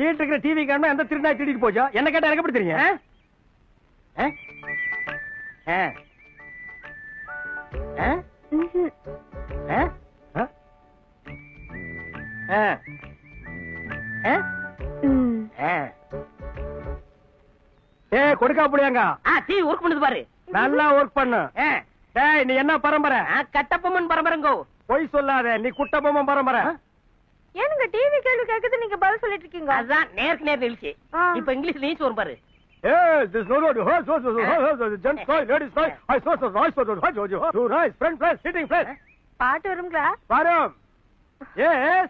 இருக்கிற டிவி காரணம் எந்த திருநாய் திருடிட்டு போச்சோ? என்ன கேட்டா எனக்கு எப்படி தெரியும். ஏய் கொடுக்கா புடியாங்க டிவி ஒர்க் பண்ணுது பாரு. நல்லா ஒர்க் பண்ணு. டேய் நீ என்ன பரம்பரை? கட்டப்பொம்மன் பரம்பரைங்கோ. பொய் சொல்லாத நீ குட்டபொம்மன் பரம்பரை. ஏனுங்க டிவி கேள்வி கேக்குது நீங்க பதில் சொல்லிட்டு இருக்கீங்க? அதான் நேருக்கு நேர் நிகழ்ச்சி இப்ப இங்கிலீஷ் நீச்சு வரும் பாரு. Yes, there's no road. Horse, horse, horse, horse, horse, gents fly, ladies fly. I saw some rice, horse, horse, horse, horse, two rice, front fly, sitting fly. பாட்டு வருங்களா? வரும். Yes.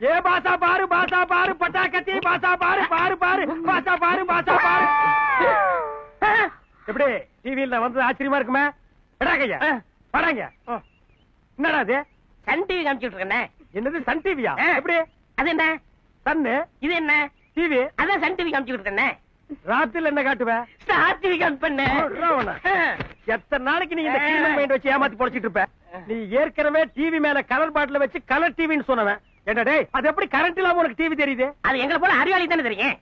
ஏ பாசா பாரு பாசா பாரு பட்டாக்கத்தி பாசா பாரு பாரு பாரு பாசா பாரு பாசா பாரு. எப்படி? டிவியில் வந்தது ஆச்சரியமா இருக்குமே? எடாங்க படாங்க. என்னடா அது சன் டிவி காமிச்சுட்டு இருக்கேன். என்னது சன் டிவியா. எப்படி? அது என்ன சன்னு இது என்ன? டிவி அதான் சன் டிவி காமிச்சிட்டு இருக்கேன் ராத்திரில என்ன காட்டுவ? ஸ்டார் டிவி காமி பண்ண. எத்தனை நாளைக்கு நீ இந்த கிரிமினல் மைண்ட் வச்சு ஏமாத்தி பொழைச்சிட்டு இருப்ப நீ ஏற்கனவே டிவி மேல கலர் பாட்டில வச்சு கலர் டிவின்னு சொன்னவன். என்ன டேய் அது எப்படி கரண்ட் இல்லாம உனக்கு டிவி தெரியுது? அது எங்களை போல அறிவாளி தானே தெரியும்.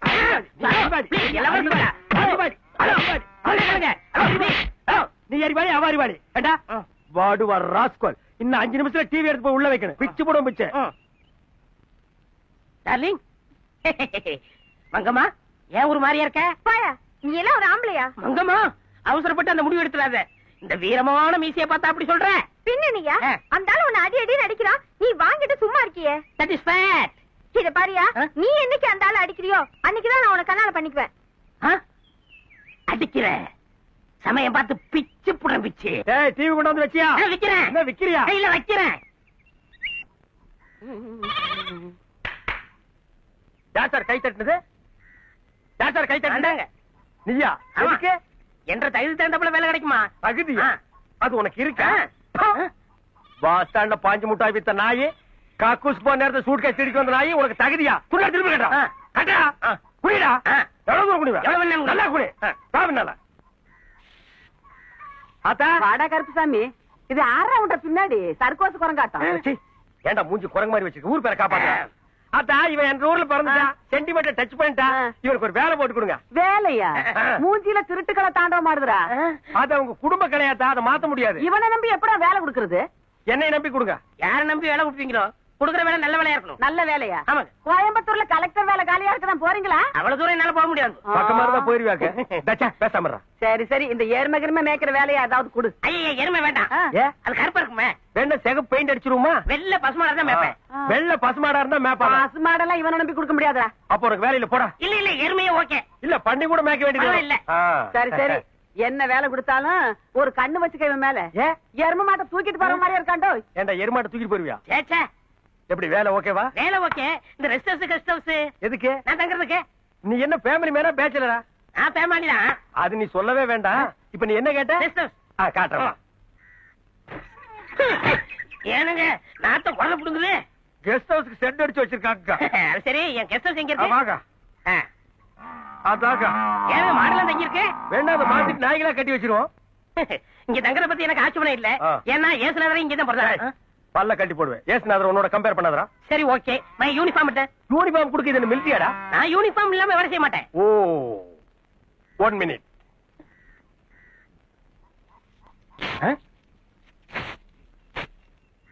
நீ அறிவாளி அவ அறிவாளி. ஏண்டா? வாடுவார் ராஸ்கோல். இன்னும் அஞ்சு நிமிஷத்துல டிவி எடுத்து போய் உள்ள வைக்கணும். பிச்சு போடும் பிச்சு. டார்லிங் மங்கம்மா ஏன் ஒரு மாதிரியா இருக்க? பாயா நீ எல்லாம் ஒரு ஆம்பளையா? மங்கம்மா அவசரப்பட்டு அந்த முடிவு எடுத்துடாத. இந்த வீரமான மீசைய பார்த்தா அப்படி சொல்ற? பின்னணியா ஆ. அந்த ஆளு உன்னை அடி அடி அடிக்கிறான். நீ வாங்கிட்டு சும்மா இருக்கியே? தட் இஸ் ஃபேட் இத பாரியா? நீ என்னைக்கு அந்த ஆளு அடிக்கிறியோ அன்னைக்குதான் நான் உன கண்ணால பண்ணிக்குவேன். அடிக்கிற சமயம் பார்த்து பிச்சு புடம் பிச்சு. டேய் டிவி கொண்டு வந்து வச்சியா? விக்கிறேன்? என்ன விக்கிறியா? கையில வைக்கிறேன். யார் சார் கை தட்டுனது? யார் சார் கை தட்டுனது? அந்தாங்க. நீயா. எதுக்கு? என்ற தகுதி தகுந்தப்பல வேலை கிடைக்குமா? ஆ. அது உனக்கு இருக்கா. பஸ் ஸ்டாண்ட்ல பாஞ்சு முட்டாய் வித்த நாயி காக்கூஸ் போன நேரத்துல சூட் கேஸ் திருடி வந்த நாயி உனக்கு தகுதியா? துண்டா திரும்பி கட்டா. கட்டா. குடிடா. எவ்வளவு குடிவ? எவ்வளவு. நல்லா குடி. ஆ. வாடா கருப்புசாமி இது ஆறா பின்னாடி சர்க்கோசு குரங்காட்டம். சீ, ஏன்டா மூஞ்சி குரங்கு மாதிரி வச்சிருக்க? ஊர் பேரை காப்பாத்த அத்தா இவன் என் ஊர்ல பிறந்துட்டா. சென்டிமீட்டர் டச் பண்ணிட்டா. ஆ. இவனுக்கு ஒரு வேலை போட்டு கொடுங்க. வேலையா. மூஞ்சில திருட்டுக்களை தாண்டவ மாடுதுடா அது அவங்க குடும்ப கிடையாதா அதை மாத்த முடியாது. இவனை நம்பி எப்படா வேலை கொடுக்கறது? என்னை நம்பி கொடுங்க. யார நம்பி வேலை கொடுப்பீங்களோ? கொடுக்குற வேலை நல்ல வேலையா இருக்கணும். நல்ல வேலையா? ஆமாங்க. கோயம்புத்தூர்ல கலெக்டர் வேலை காலியா இருக்குதான் போறீங்களா? அவ்வளவு தூரம் என்னால போக முடியாது. பக்கமா இருந்தா போயிருவாக்க தச்சா பேசாம இருடா. சரி சரி. இந்த ஏர்மகிருமே மேய்க்கிற வேலையா? ஏதாவது கொடு. ஐயா எருமை வேண்டாம். அது கருப்பா இருக்குமே. வெண்ண செகப்பு பெயிண்ட் அடிச்சிருமா வெள்ள பசுமாடா தான் மேப்பேன். வெள்ள பசுமாடா இருந்தா மேப்பா பாசு மாடெல்லாம் இவனை நம்பி கொடுக்க முடியாதுடா. அப்ப உனக்கு வேலையில போடா. இல்ல இல்ல எருமையே ஓகே. இல்ல பண்ணி கூட மேய்க்க வேண்டியது. ஆ. சரி சரி. என்ன வேலை கொடுத்தாலும் ஒரு கண்ணு வச்சுக்க இவன் மேல. ஏ? எரும மாட்டை தூக்கிட்டு போற மாதிரியா இருக்காண்டோ? ஏண்டா எருமாட்டை தூக்கிட்டு போயிருவியா? எப்படி வேலை ஓகேவா வேலை ஓகே இந்த ரெஸ்ட் ஹவுஸ் கெஸ்ட் ஹவுஸ் எதுக்கு? நான் தங்குறதுக்கு. நீ என்ன ஃபேமிலி மேனா பேச்சலரா நான் பேமானி தான். அது நீ சொல்லவே வேண்டாம். இப்ப நீ என்ன கேட்ட? ரெஸ்ட் ஹவுஸ் ஆ, காட்டுறேன் ஏனுங்க நாத்த குழந்தை புடுங்குது கெஸ்ட் ஹவுஸ்க்கு செட் அடிச்சு வச்சிருக்காங்க சரி என் கெஸ்ட் ஹவுஸ் எங்க இருக்கு? வாங்க. ஆ. அதாக்கா ஏனுங்க மாடலாம் தங்கி இருக்கு வேண்டாம் அதை மாத்திட்டு நாய்களா கட்டி வச்சிருவோம். இங்க தங்குறத பத்தி எனக்கு ஆட்சேபணம் இல்ல. ஏன்னா ஏசுனவரை இங்க தான் பிறந்தாரு. பல்ல கட்டி போடுவேன். ஏசுநாதர் உன்னோட கம்பேர் பண்ணாதரா சரி ஓகே நான் யூனிஃபார்ம் விட்டேன் யூனிஃபார்ம் கொடுக்க இது மிலிட்டியாடா நான் யூனிஃபார்ம் இல்லாம வேலை செய்ய மாட்டேன். ஓ ஒன் மினிட்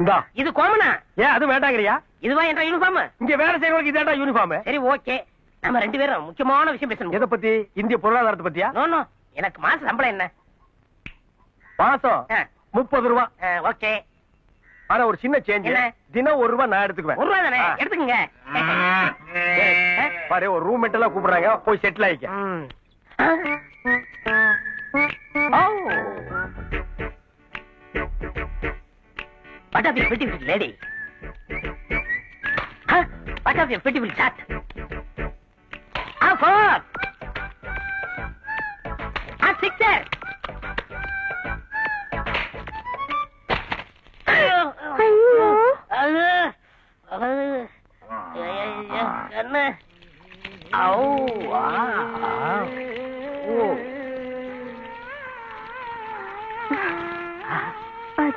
இந்தா. இது கோமனா ஏன் அது வேண்டாங்கறியா? இதுவா என்ற யூனிஃபார்ம் இங்க வேலை செய்யறவங்களுக்கு இதாடா யூனிஃபார்ம் சரி ஓகே நம்ம ரெண்டு பேரும் முக்கியமான விஷயம் பேசணும். எதை பத்தி? இந்திய பொருளாதாரத்தை பத்தியா? நோ நோ எனக்கு மாச சம்பளம் என்ன? மாசம். முப்பது ரூபா. ஓகே ஆனா ஒரு சின்ன சேஞ்ச் தினம் ஒரு ரூபாய் நான் எடுத்துக்குவேன். ஒரு ரூபாய் எடுத்துக்கங்க. பாரு ஒரு ரூம் எல்லாம் கூப்பிடுறாங்க. போய் செட்டில் ஆயிக்க. பட்டாபி பெட்டி விட்டு லேடி பட்டாபி பெட்டி விட்டு சாட் ஆ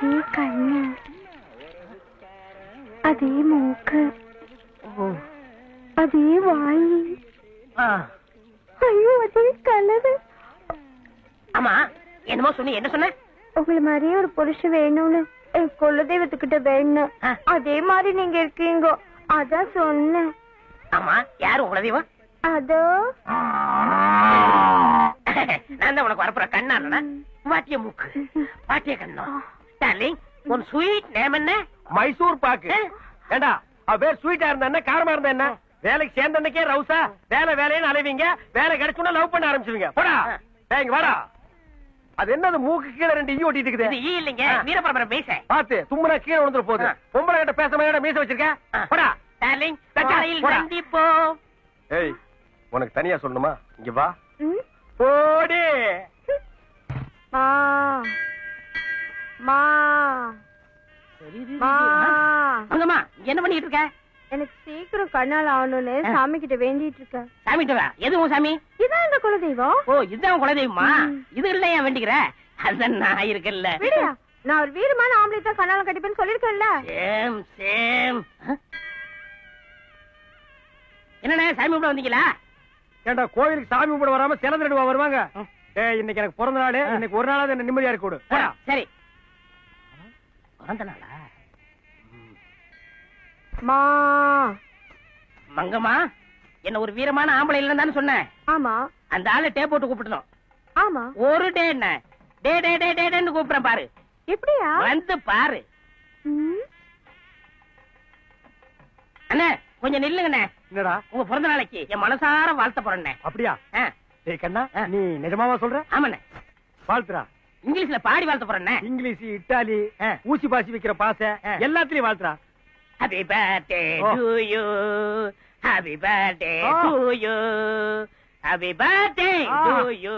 அதே கண்ணு அதே மூக்கு அதே வாய். ஆ. ஐயோ அதே கலரு. ஆமா என்னமோ சொன்னி என்ன சொன்ன? உங்களை மாதிரியே ஒரு புருஷன் வேணும்னு என் குலதெய்வத்துக்கிட்ட வேணும் ஆ. அதே மாதிரி நீங்க இருக்கீங்க அதான் சொன்னேன். ஆமா யாரு உங்கள தெய்வம் அதோ. நான் தான் உனக்கு வரப்புற கண்ணா வாட்டிய மூக்கு வாட்டிய கண்ணம் டார்லிங் உன் ஸ்வீட் நேம் என்ன? மைசூர் பாக்கு. ஏண்டா அவ பேர் ஸ்வீட்டா இருந்தா என்ன காரமா இருந்தா என்ன? வேலைக்கு சேர்ந்த அன்னைக்கே ரவுசா வேலை வேலைன்னு அலைவீங்க வேலை கிடைச்சுன்னா லவ் பண்ண ஆரம்பிச்சிருவீங்க. போடா. டேய், இங்க வாடா. அது என்னது மூக்கு கீழே ரெண்டு ஈ ஒட்டிட்டு இது இருக்குது ஈ இல்லைங்க வீரபரபரம் பேச பாத்து தும்முனா கீழே விழுந்துற போகுது ஆ. பொம்பளை கிட்ட பேச மாதிரி மீச வச்சிருக்க? போடா. டார்லிங் காலையில். சந்திப்போம் ஏய் உனக்கு தனியா சொல்லணுமா? இங்க வா? போடி. மா மா. அங்கம்மா என்ன பண்ணிட்டு இருக்க? எனக்கு சீக்கிரம் கண்ணால் ஆகணும்னு. சாமி கிட்ட வேண்டிட்டு இருக்கேன். சாமி வா எது உன் சாமி? இதான் இந்த குலதெய்வம். ஓ இதுதான் உன் குலதெய்வமா. இது இல்ல ஏன் வேண்டிக்கிற? அதான் நான் இருக்கல்ல விடியா நான் ஒரு வீரமான ஆம்பளை தான் கண்ணால கட்டிப்பேன்னு சொல்லிருக்கேன்ல சேம் சேம். என்னண்ணே சாமி கூட வந்தீங்களா? ஏண்டா கோயிலுக்கு சாமி கும்பிட வராம சில திருடுவா வருவாங்க. ஏய் இன்னைக்கு எனக்கு பிறந்த நாள் இன்னைக்கு ஒரு நாளாவது என்ன நிம்மதியா இருக்க சரி. பிறந்த நாளா மா. மங்கம்மா என்ன ஒரு வீரமான ஆம்பளை இல்லைன்னு தானே சொன்னேன் ஆமா. அந்த ஆளு டே போட்டு கூப்பிடணும். ஆமா. ஒரு டே என்ன? டே டே டே டே டேன்னு கூப்பிடுறேன் பாரு. எப்படியா? வந்து பாரு? அண்ணே கொஞ்சம் நில்லுங்கண்ணே. என்னடா? உங்க பிறந்த நாளைக்கு என் மனசார வாழ்த்த போறேண்ணே. அப்படியா? டேய் கண்ணா. நீ நிஜமாவா சொல்ற? ஆமாண்ணே. வாழ்த்துறா இங்கிலீஷ்ல பாடி வாழ்த்த போறேண்ணே இங்கிலீஷ் இட்டாலி. ஊசி பாசி வைக்கிற பாசை. எல்லாத்துலயும் வாழ்த்துறா happy birthday. To you happy birthday. To you happy birthday. To you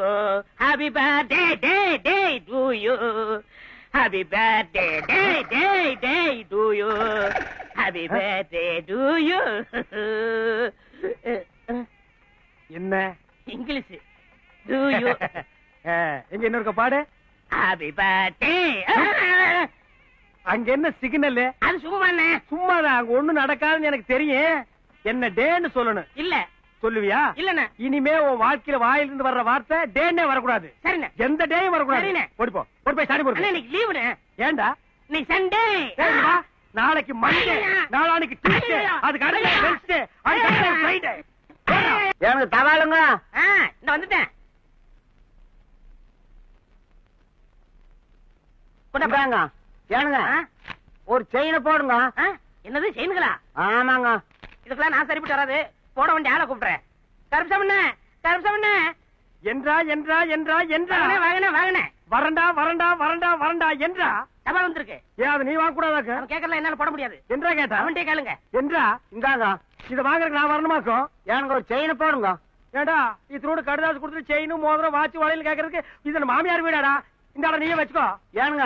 happy birthday day day to you happy birthday day day day to you happy birthday to you என்ன? English to you எங்க இன்னொருக்க பாடு? அங்க என்ன signal அது சும்மாண்ணே. சும்மாதான் அங்க ஒண்ணு நடக்காதுன்னு எனக்கு தெரியும். என்ன டேன்னு சொல்லணும். இல்ல. சொல்லுவியா? இல்லண்ணே. இனிமே உன் வாழ்க்கையில வாயிலிருந்து வர்ற வார்த்தை டேன்னே வரக்கூடாது. சரிண்ணே. எந்த டேயும் வரக்கூடாது. சரிண்ணே. ஓடி போ. ஓடி போய் சாடி அண்ணா போடு இன்னைக்கு லீவுண்ணே ஏண்டா? இன்னைக்கு சண்டே. நாளைக்கு மண்டே. நாளானைக்கு டியூஸ்டே. அதுக்கு அடுத்த. வென்ஸ்டே அதுக்கு அடுத்த ஃப்ரைடே எனக்கு ஆ இந்த வந்துட்டேன். கொண்டாப்பா. இந்தாங்க ஏனுங்க? ஒரு செயினை போடுங்க? என்னது செயினுங்களா ஆமாங்க. இதுக்கெல்லாம் நான் சரிப்பட்டு வராது. போட வேண்டிய ஆளை கூப்பிடுறேன். கருப்சாமண்ணே கருப்சாமண்ணே என்றா என்றா என்றா என்றா. வாங்கண்ணே வாங்கண்ணே வரண்டா வரண்டா வரண்டா வரண்டா என்றா. தபால் வந்திருக்கு. ஏன் அது நீ வாங்க கூடாதாக்க அவன் கேட்கல என்னால போட முடியாது. என்றா கேட்டா? அவன்கிட்ட கேளுங்க. என்றா? இந்தாங்க. இத வாங்குறதுக்கு நான் வரணுமாக்கும் எனக்கு ஒரு செயினை போடுங்க. ஏண்டா இத்தனோடு கடுதாசு கொடுத்துட்டு செயினும் மோதிரம் வாட்சி வளையல் கேக்குறதுக்கு இது மாமியார் வீடாடா? இந்த நீயே வச்சுக்கோ. ஏனுங்க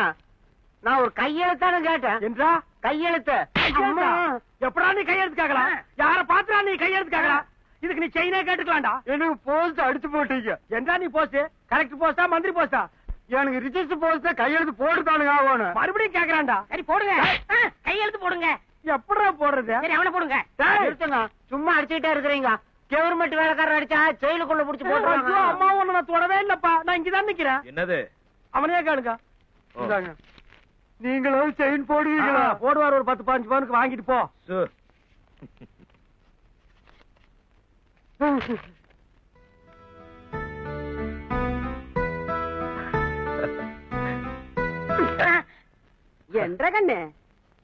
நான் ஒரு கையெழுத்தான கேட்டேன். என்றா? கையெழுத்து? எப்படா நீ கையெழுத்து கேக்கலாம் யார பாத்துறா நீ கையெழுத்து கேக்கலாம் இதுக்கு நீ செயினே கேட்டுக்கலாம்டா. எனக்கு போஸ்ட் அடிச்சு போட்டீங்க. என்றா நீ போஸ்ட் கலெக்டர் போஸ்டா மந்திரி போஸ்டா எனக்கு ரிஜிஸ்டர் போஸ்ட் கையெழுத்து போட்டுதானுங்க ஆகணும். மறுபடியும் கேக்குறான்டா. சரி போடுங்க. கையெழுத்து போடுங்க. எப்படா போடுறது? சரி அவனை போடுங்க. நிறுத்துங்க. சும்மா அடிச்சுக்கிட்டே இருக்கிறீங்க. கவர்மெண்ட் வேலைக்காரர் அடிச்சா ஜெயிலுக்குள்ள புடிச்சு போட்டுருவாங்க. அம்மா உன்னை நான் தொடவே இல்லப்பா. நான் இங்கதான் நிக்கிறேன். என்னது? அவனையே கேளுங்க ஓ. இந்தாங்க. நீங்களும் செயின் போடுவீங்களா போடுவார் ஒரு பத்து பதினஞ்சு பவுனுக்கு வாங்கிட்டு போ சு. என்ற கண்ணு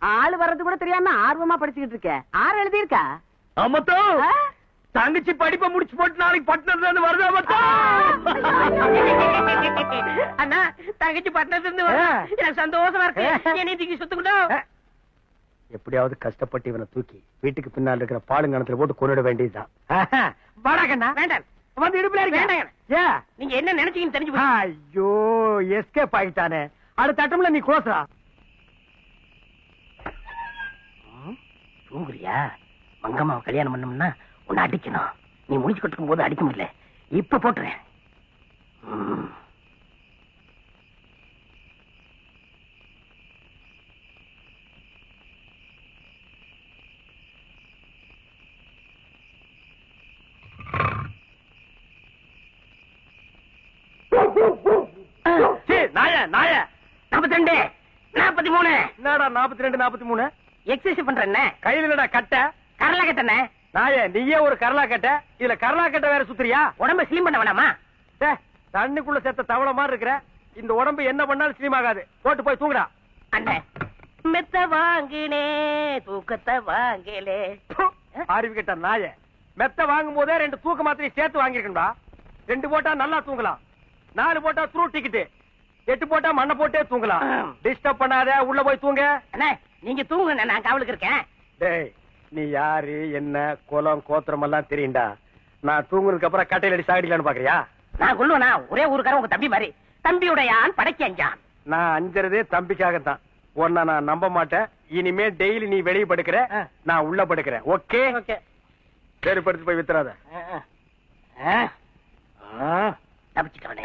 ஆளு வர்றது கூட தெரியாம ஆர்வமா படிச்சுக்கிட்டு இருக்க ஆறு எழுதியிருக்கா அம்மத்தோ ஆ? தங்கச்சி படிப்பை முடிச்சு போட்டு நாளைக்கு பட்டணத்துல இருந்து வருது அண்ணா தங்கச்சி பட்டணத்துல இருந்து. எனக்கு சந்தோஷமா இருக்கு. என்னை தூக்கி சுத்துக்கிட்டோம் எப்படியாவது கஷ்டப்பட்டு இவனை தூக்கி வீட்டுக்கு பின்னால் இருக்கிற பாலுங்கணத்துல போட்டு கொண்டுட வேண்டியதுதான். வாடா கண்ணா வேண்டாம். வந்து இடுப்புல இருக்க வேண்டாம். நீங்க என்ன நினைச்சீங்கன்னு தெரிஞ்சு போச்சு. ஐயோ எஸ்கேப் ஆகிட்டானே. அடுத்த அட்டம்ல நீ க்ளோஸ்ரா தூங்குறியா? மங்கம்மாவை கல்யாணம் பண்ணோம்னா உன்னை அடிக்கணும். நீ முடிச்சு கொட்டுக்கும் போது அடிக்க முடியல. இப்ப போட்டுறேன். நாற்பத்தி மூணு நாற்பத்தி ரெண்டு நாற்பத்தி மூணு எக்ஸசைஸ் பண்றேன் கையில் என்னடா கட்ட? கரல கட்டணே நாயே நீயே ஒரு கரலா கட்டை. இதுல கரலா கட்டை வேற சுத்துறியா? உடம்ப ஸ்லீம் பண்ண வேணாமா? தண்ணிக்குள்ள செத்த தவளை மாதிரி இருக்கிற. இந்த உடம்பு என்ன பண்ணாலும் ஸ்லீம் ஆகாது. போட்டு போய் தூங்குடா. அண்ணே மெத்த வாங்கினே தூக்கத்தை வாங்கலே. அறிவு கிட்ட நாய மெத்த வாங்கும் போதே ரெண்டு தூக்க மாத்திரை சேர்த்து வாங்கிருக்கா ரெண்டு போட்டா நல்லா தூங்கலாம். நாலு போட்டா த்ரூ டிக்கெட் எட்டு போட்டா மண்ணை போட்டே தூங்கலாம். டிஸ்டர்ப் பண்ணாத உள்ள போய் தூங்க. அண்ணே நீங்க தூங்குங்க நான் காவலுக்கு இருக்கேன். டேய் நீ யாரு என்ன குலம் கோத்திரம் எல்லாம் தெரியும்டா. நான் தூங்குனதுக்கு அப்புறம் கட்டையில அடி சாகடிக்கலான்னு பாக்குறியா? நான் கொல்லுவனா ஒரே ஊருக்காரன் உங்க தம்பி மாதிரி. தம்பியுடையான் படைக்க அஞ்சான். நான் அஞ்சறதே தம்பிக்காகத்தான். உன்னை நான் நம்ப மாட்டேன். இனிமே டெய்லி நீ வெளியே படுக்கிற. நான் உள்ள படுக்கிறேன் ஓகே? ஓகே. சரி படுத்து போய் வித்துறாத. தப்பிச்சுட்டவனே